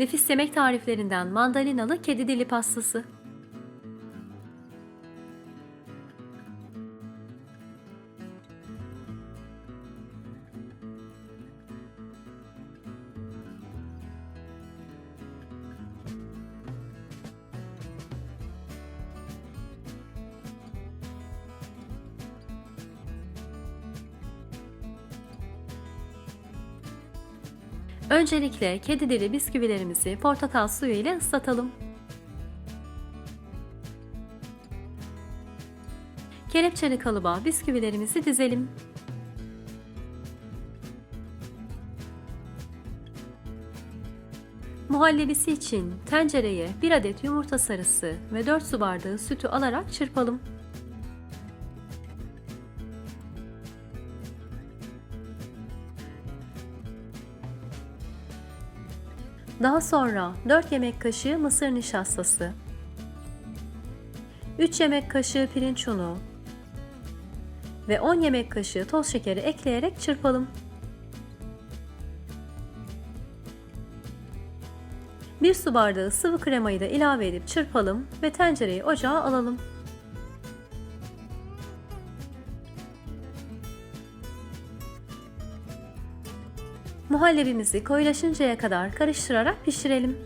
Nefis yemek tariflerinden mandalinalı kedi dili pastası. Öncelikle kedi dili bisküvilerimizi portakal suyu ile ıslatalım. Kelepçeli kalıba bisküvilerimizi dizelim. Muhallebisi için tencereye 1 adet yumurta sarısı ve 4 su bardağı sütü alarak çırpalım. Daha sonra 4 yemek kaşığı mısır nişastası, 3 yemek kaşığı pirinç unu ve 10 yemek kaşığı toz şekeri ekleyerek çırpalım. Bir su bardağı sıvı kremayı da ilave edip çırpalım ve tencereyi ocağa alalım. Muhallebimizi koyulaşıncaya kadar karıştırarak pişirelim.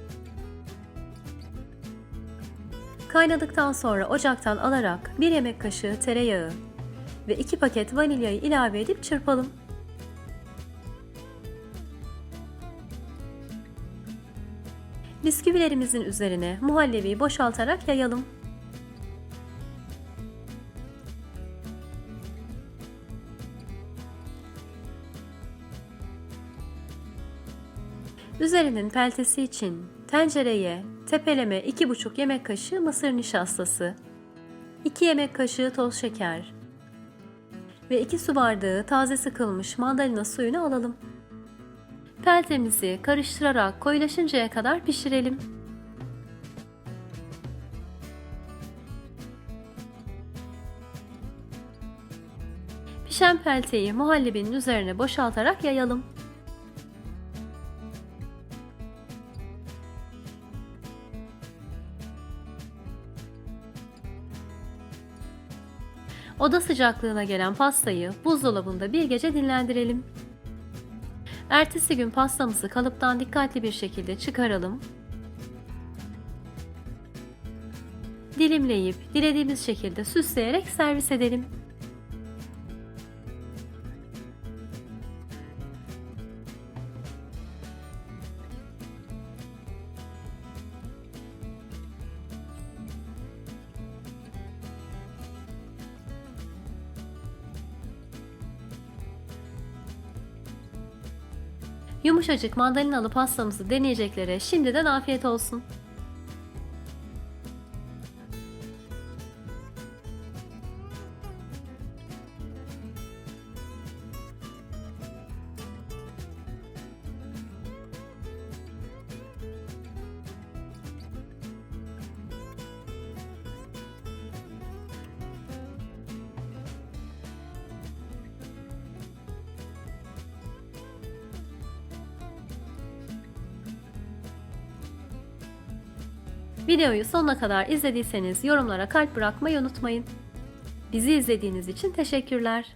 Kaynadıktan sonra ocaktan alarak 1 yemek kaşığı tereyağı ve 2 paket vanilyayı ilave edip çırpalım. Bisküvilerimizin üzerine muhallebiyi boşaltarak yayalım. Üzerinin peltesi için tencereye tepeleme 2,5 yemek kaşığı mısır nişastası, 2 yemek kaşığı toz şeker ve 2 su bardağı taze sıkılmış mandalina suyunu alalım. Peltemizi karıştırarak koyulaşıncaya kadar pişirelim. Pişen pelteyi muhallebinin üzerine boşaltarak yayalım. Oda sıcaklığına gelen pastayı buzdolabında bir gece dinlendirelim. Ertesi gün pastamızı kalıptan dikkatli bir şekilde çıkaralım. Dilimleyip dilediğimiz şekilde süsleyerek servis edelim. Yumuşacık mandalinalı pastamızı deneyeceklere şimdiden afiyet olsun. Videoyu sonuna kadar izlediyseniz yorumlara kalp bırakmayı unutmayın. Bizi izlediğiniz için teşekkürler.